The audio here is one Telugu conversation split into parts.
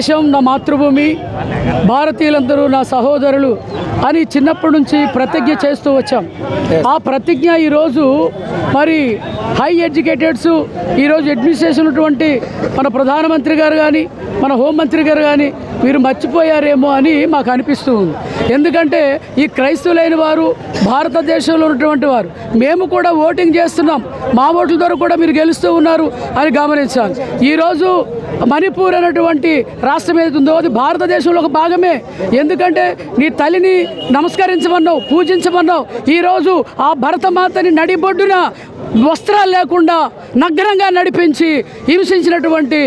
దేశం నా మాతృభూమి. భారతీయులందరూ నా సహోదరులు అని చిన్నప్పటి నుంచి ప్రతిజ్ఞ చేస్తూ వచ్చాం. ఆ ప్రతిజ్ఞ ఈరోజు మరి హై ఎడ్యుకేటెడ్స్ ఈరోజు అడ్మినిస్ట్రేషన్ ఉన్నటువంటి మన ప్రధానమంత్రి గారు కానీ మన హోంమంత్రి గారు కానీ మీరు మర్చిపోయారేమో అని మాకు అనిపిస్తూ ఉంది. ఎందుకంటే ఈ క్రైస్తవులైన వారు భారతదేశంలో ఉన్నటువంటి వారు మేము కూడా ఓటింగ్ చేస్తున్నాం. మా ఓట్ల ద్వారా కూడా మీరు గెలుస్తూ ఉన్నారు అని గమనించాలి. ఈరోజు మణిపూర్ అనేటువంటి రాష్ట్రం ఏది ఉందో అది భారతదేశంలో ఒక భాగమే. ఎందుకంటే నీ తల్లిని నమస్కరించమన్నావు పూజించమన్నావు. ఈరోజు ఆ భరతమాతని నడిబొడ్డున వస్త్రాలు లేకుండా నగ్నంగా నడిపించి హింసించినటువంటి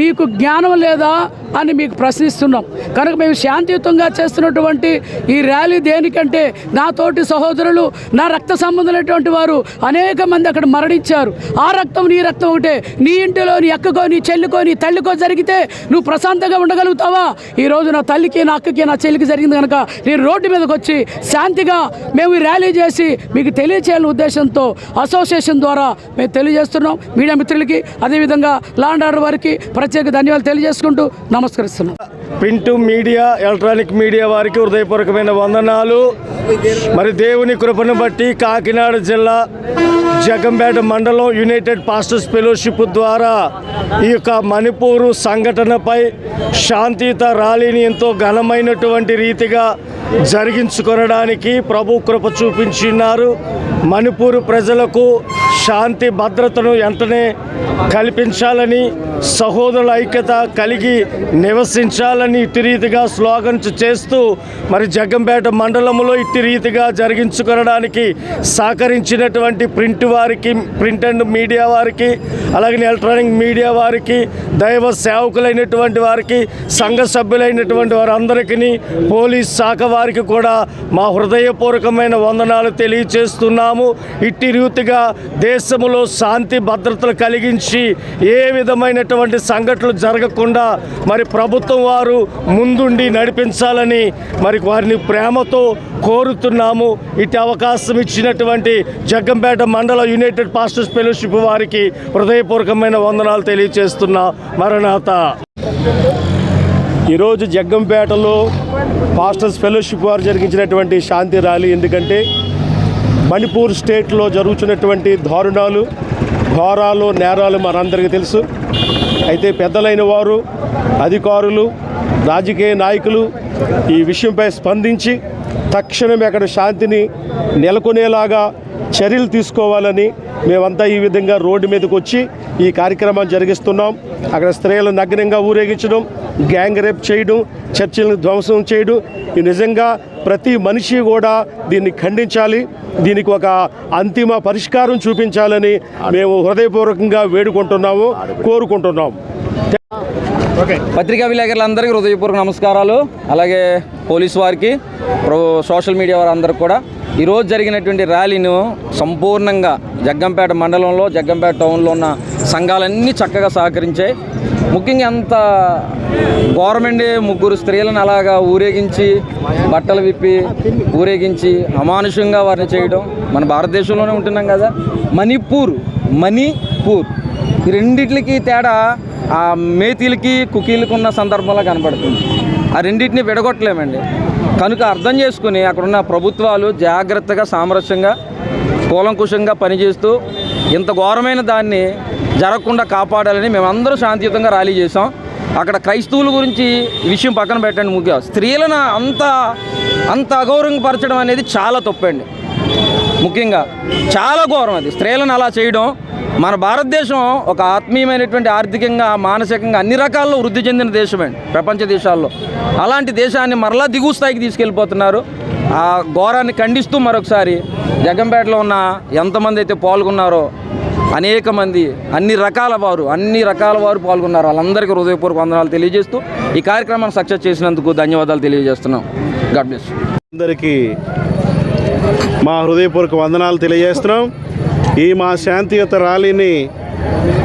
మీకు జ్ఞానం లేదా? అని మీకు ప్రశ్నిస్తున్నాం. కనుక మేము శాంతియుతంగా చేస్తున్నటువంటి ఈ ర్యాలీ దేనికంటే నా తోటి సహోదరులు నా రక్త సంబంధులైనటువంటి వారు అనేక మంది అక్కడ మరణించారు. ఆ రక్తం నీ రక్తం ఒకటే. నీ ఇంటిలో నీ అక్కకో నీ చెల్లికో నీ తల్లికో జరిగితే నువ్వు ప్రశాంతంగా ఉండగలుగుతావా? ఈరోజు నా తల్లికి నా అక్కకి నా చెల్లికి జరిగింది కనుక నేను రోడ్డు మీదకి వచ్చి శాంతిగా మేము ఈ ర్యాలీ చేసి మీకు తెలియచేయాలనే ఉద్దేశంతో అసోసియేషన్ ద్వారా మేము తెలియజేస్తున్నాం. మీడియా మిత్రులకి అదేవిధంగా లాండ్ ఆర్డర్ వారికి ప్రత్యేక ధన్యవాదాలు తెలియజేసుకుంటూ నమస్కరిస్తున్నాం. ప్రింట్ మీడియా ఎలక్ట్రానిక్ మీడియా వారికి హృదయపూర్వకమైన వందనాలు. మరి దేవుని కృపను బట్టి కాకినాడ జిల్లా జగంపేట మండలం యునైటెడ్ పాస్టర్స్ ఫెలోషిప్ ద్వారా ఈ యొక్క మణిపూరు సంఘటనపై శాంతియుత ర్యాలీని ఎంతో ఘనమైనటువంటి రీతిగా జరిగించుకొనడానికి ప్రభు కృప చూపించినారు. మణిపూర్ ప్రజలకు శాంతి భద్రతను వెంటనే కల్పించాలని సహోదరుల ఐక్యత కలిగి నివసించాలని ఇట్టి రీతిగా స్లోగన్స్ చేస్తూ మరి జగ్గంపేట మండలంలో ఇట్టి రీతిగా జరిగించుకోవడానికి సహకరించినటువంటి ప్రింట్ వారికి ప్రింట్ అండ్ మీడియా వారికి అలాగే ఎలక్ట్రానిక్ మీడియా వారికి దైవ సేవకులైనటువంటి వారికి సంఘ సభ్యులైనటువంటి వారందరికీ పోలీస్ శాఖ వారికి కూడా మా హృదయపూర్వకమైన వందనాలు తెలియచేస్తున్నాము. ఇట్టి రీతిగా దేశంలో శాంతి భద్రతలు కలిగించి ఏ విధమైనటువంటి సంఘటనలు జరగకుండా మరి ప్రభుత్వం వారు ముందుండి నడిపించాలని మరి వారిని ప్రేమతో కోరుతున్నాము. ఇటు అవకాశం ఇచ్చినటువంటి జగ్గంపేట మండలం యునైటెడ్ పాస్టర్స్ ఫెలోషిప్ వారికి హృదయపూర్వకమైన వందనాలు తెలియచేస్తున్నా మరణాత. ఈరోజు జగ్గంపేటలో పాస్టర్స్ ఫెలోషిప్ వారు జరిగించినటువంటి శాంతి ర్యాలీ. ఎందుకంటే మణిపూర్ స్టేట్లో జరుగుతున్నటువంటి దారుణాలు ఘోరాలు నేరాలు మనందరికీ తెలుసు. అయితే పెద్దలైన వారు అధికారులు రాజకీయ నాయకులు ఈ విషయంపై స్పందించి తక్షణమే అక్కడ శాంతిని నెలకొనేలాగా చర్యలు తీసుకోవాలని మేమంతా ఈ విధంగా రోడ్డు మీదకి వచ్చి ఈ కార్యక్రమాన్ని జరిగిస్తున్నాం. అక్కడ స్త్రీలను నగ్నంగా ఊరేగించడం గ్యాంగ్ రేప్ చేయడం చర్చిలను ధ్వంసం చేయడం. ఇది నిజంగా ప్రతి మనిషి కూడా దీన్ని ఖండించాలి. దీనికి ఒక అంతిమ పరిష్కారం చూపించాలని మేము హృదయపూర్వకంగా వేడుకుంటున్నాము కోరుకుంటున్నాము. పత్రికా విలేకరులందరికీ హృదయపూర్వక నమస్కారాలు. అలాగే పోలీస్ వారికి సోషల్ మీడియా వారందరికీ కూడా. ఈరోజు జరిగినటువంటి ర్యాలీను సంపూర్ణంగా జగ్గంపేట మండలంలో జగ్గంపేట టౌన్లో ఉన్న సంఘాలన్నీ చక్కగా సహకరించాయి ముఖ్యంగా అంత గవర్నమెంట్ ముగ్గురు స్త్రీలను అలాగా ఊరేగించి బట్టలు విప్పి ఊరేగించి అమానుషంగా వారిని చేయడం మన భారతదేశంలోనే ఉంటున్నాం కదా. మణిపూర్ మణిపూర్. ఈ రెండిట్లకి తేడా ఆ మేతీలకి కుకీలకు ఉన్న సందర్భంలో కనపడుతుంది. ఆ రెండింటిని విడగొట్టలేమండి. కనుక అర్థం చేసుకుని అక్కడున్న ప్రభుత్వాలు జాగ్రత్తగా సామరస్యంగా కూలంకుశంగా పనిచేస్తూ ఇంత ఘోరమైన దాన్ని జరగకుండా కాపాడాలని మేమందరూ శాంతియుతంగా ర్యాలీ చేసాం అక్కడ క్రైస్తవుల గురించి విషయం పక్కన పెట్టండి ముఖ్యం స్త్రీలను అంత అంత అగౌరవపరచడం అనేది చాలా తప్పండి. ముఖ్యంగా చాలా ఘోరం అది. స్త్రీలను అలా చేయడం మన భారతదేశం ఒక ఆత్మీయమైనటువంటి ఆర్థికంగా మానసికంగా అన్ని రకాల్లో వృద్ధి చెందిన దేశమండి ప్రపంచ దేశాల్లో. అలాంటి దేశాన్ని మరలా దిగువ స్థాయికి తీసుకెళ్ళిపోతున్నారు. ఆ ఘోరాన్ని ఖండిస్తూ మరొకసారి జగంపేటలో ఉన్న ఎంతమంది అయితే పాల్గొన్నారో అనేక మంది అన్ని రకాల వారు అన్ని రకాల వారు పాల్గొన్నారు. వాళ్ళందరికీ హృదయపూర్వక వందనాలు తెలియజేస్తూ ఈ కార్యక్రమాన్ని సక్సెస్ చేసినందుకు ధన్యవాదాలు తెలియజేస్తున్నాం. గాడ్ బ్లెస్ అందరికీ మా హృదయపూర్వక వందనాలు తెలియజేస్తున్నాం. ఈ మా శాంతియుత ర్యాలీని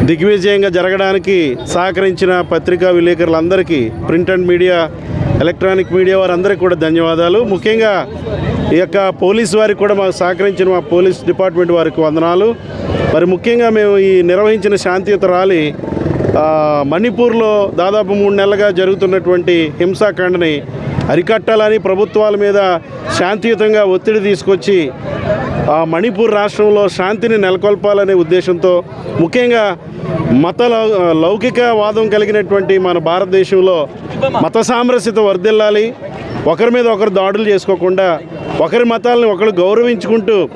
దిగ్విజయంగా జరగడానికి సహకరించిన పత్రికా విలేకరులందరికీ print and media electronic media వారందరికీ కూడా ధన్యవాదాలు. ముఖ్యంగా ఈ యొక్క పోలీస్ వారికి కూడా మాకు సహకరించిన మా పోలీస్ డిపార్ట్మెంట్ వారికి వందనాలు. మరి ముఖ్యంగా మేము ఈ నిర్వహించిన శాంతియుత ర్యాలీ మణిపూర్లో దాదాపు మూడు నెలలుగా జరుగుతున్నటువంటి హింసాకాండని అరికట్టాలని ప్రభుత్వాల మీద శాంతియుతంగా ఒత్తిడి తీసుకొచ్చి మణిపూర్ రాష్ట్రంలో శాంతిని నెలకొల్పాలనే ఉద్దేశంతో ముఖ్యంగా మత లౌ- లౌకిక వాదం కలిగినటువంటి మన భారతదేశంలో మత సామరస్యత వర్ధిల్లాలి. ఒకరి మీద ఒకరు దాడులు చేసుకోకుండా ఒకరి మతాలను ఒకరు గౌరవించుకుంటూ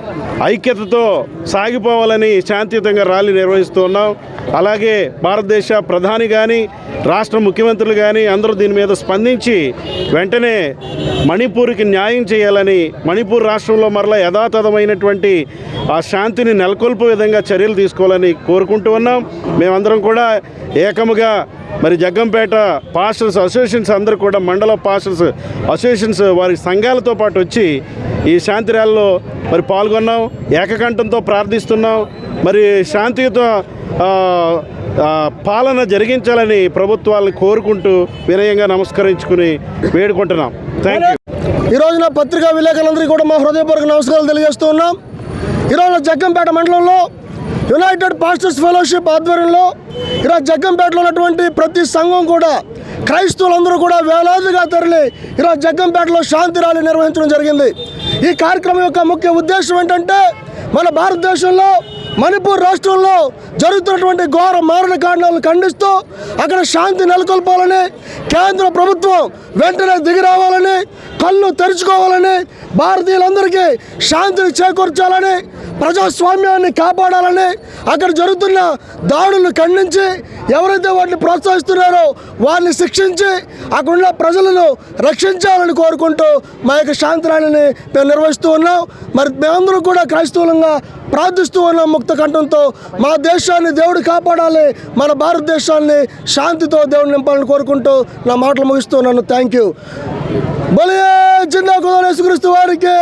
ఐక్యతతో సాగిపోవాలని శాంతియుతంగా ర్యాలీ నిర్వహిస్తూ ఉన్నాం. అలాగే భారతదేశ ప్రధాని కానీ రాష్ట్ర ముఖ్యమంత్రులు కానీ అందరూ దీని మీద స్పందించి వెంటనే మణిపూర్కి న్యాయం చేయాలని మణిపూర్ రాష్ట్రంలో మరలా యథాతథమైనటువంటి ఆ శాంతిని నెలకొల్పు విధంగా చర్యలు తీసుకోవాలని కోరుకుంటూ ఉన్నాం. మేమందరం కూడా ఏకముగా మరి జగ్గంపేట పాస్టర్స్ అసోసియేషన్స్ అందరూ కూడా మండల పాస్టర్స్ అసోసియేషన్స్ వారి సంఘాలతో పాటు వచ్చి ఈ శాంతి ర్యాలీలో మరి పాల్గొన్నాం. ఏకకంఠంతో ప్రార్థిస్తున్నాం. మరి శాంతియుత పాలన జరిగించాలని ప్రభుత్వాలను కోరుకుంటూ వినయంగా నమస్కరించుకుని వేడుకుంటున్నాం. థ్యాంక్ యూ ఈ రోజున పత్రికా విలేకరులందరికీ కూడా మా హృదయపూర్వక నమస్కారాలు తెలియజేస్తూ ఉన్నాం. ఈరోజు జగ్గంపేట మండలంలో యునైటెడ్ పాస్టర్స్ ఫెలోషిప్ ఆధ్వర్యంలో ఈరోజు జగ్గంపేటలో ఉన్నటువంటి ప్రతి సంఘం కూడా క్రైస్తవులందరూ కూడా వేలాదిగా తరలి ఈరోజు జగ్గంపేటలో శాంతి ర్యాలీ నిర్వహించడం జరిగింది. ఈ కార్యక్రమం యొక్క ముఖ్య ఉద్దేశం ఏంటంటే మన భారతదేశంలో మణిపూర్ రాష్ట్రంలో జరుగుతున్నటువంటి ఘోర మారణ కాండాలను ఖండిస్తూ అక్కడ శాంతి నెలకొల్పాలని కేంద్ర ప్రభుత్వం వెంటనే దిగిరావాలని కళ్ళు తెరుచుకోవాలని భారతీయులందరికీ శాంతిని చేకూర్చాలని ప్రజాస్వామ్యాన్ని కాపాడాలని అక్కడ జరుగుతున్న దాడులను ఖండించి ఎవరైతే వాటిని ప్రోత్సహిస్తున్నారో వారిని శిక్షించి అక్కడున్న ప్రజలను రక్షించాలని కోరుకుంటూ మా యొక్క శాంతి ర్యాలీని మేము నిర్వహిస్తూ ఉన్నాం. మరి మేమందరం కూడా క్రైస్తవులంగా ప్రార్థిస్తూ ఉన్నాం ముక్త కంఠంతో. మా దేశాన్ని దేవుడు కాపాడాలి. మన భారతదేశాన్ని శాంతితో దేవుడు నింపాలని కోరుకుంటూ నా మాటలు ముగిస్తున్నాను థ్యాంక్ యూ బలియే జిందా కుదరేసుక్రీస్తు వారికి.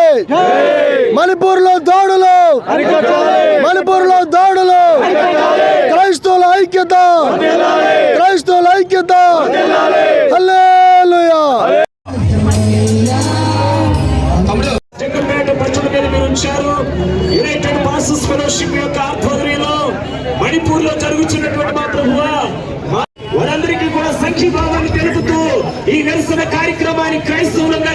మణిపూర్లో దాడులు మణిపూర్లో దాడులు. క్రైస్తవుల ఐక్యత. క్రైస్తవుల ఐక్యత. హల్లెలూయా. జగ్గంపేట మీద మీరు ఉంచారు. యునైటెడ్ పాస్టర్స్ ఫెలోషిప్ యొక్క ఆధ్వర్యంలో మణిపూర్లో జరుగుతున్నటువంటి మా ప్రభువా వారందరికీ కూడా సంఘీభావాన్ని తెలుపుతూ ఈ నిరసన కార్యక్రమాన్ని క్రైస్తవులంగా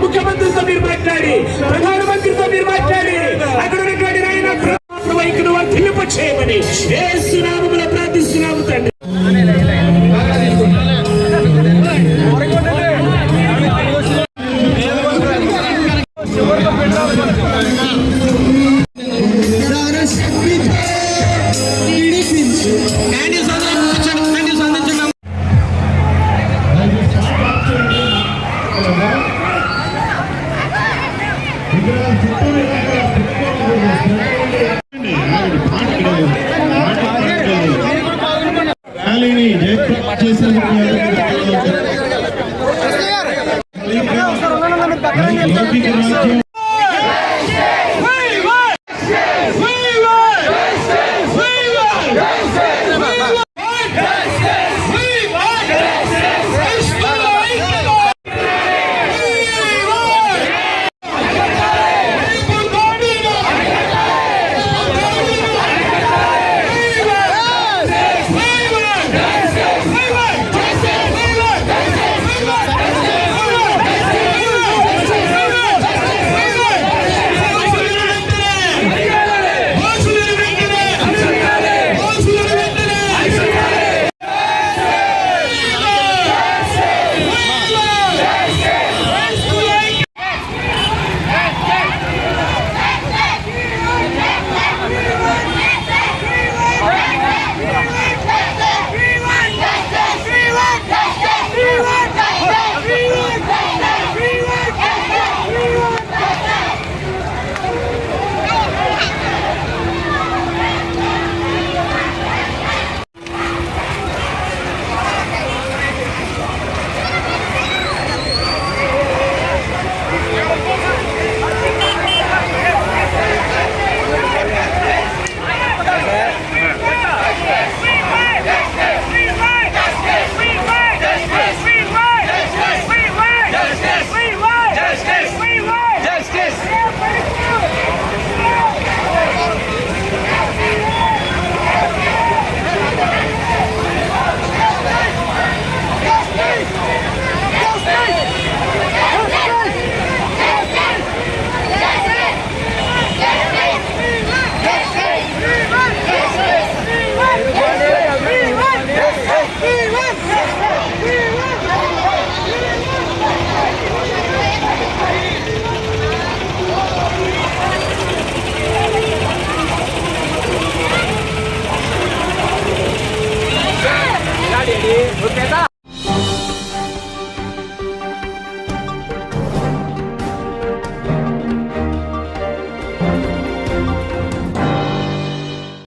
ముఖ్యమంత్రితో మీరు మాట్లాడి ప్రధానమంత్రితో మీరు మాట్లాడి అక్కడ ఉన్నటువంటి ఆయన వైఖరి ఏ సునామములు ప్రార్థిస్తున్నాము తండ్రి. ಸಕಲ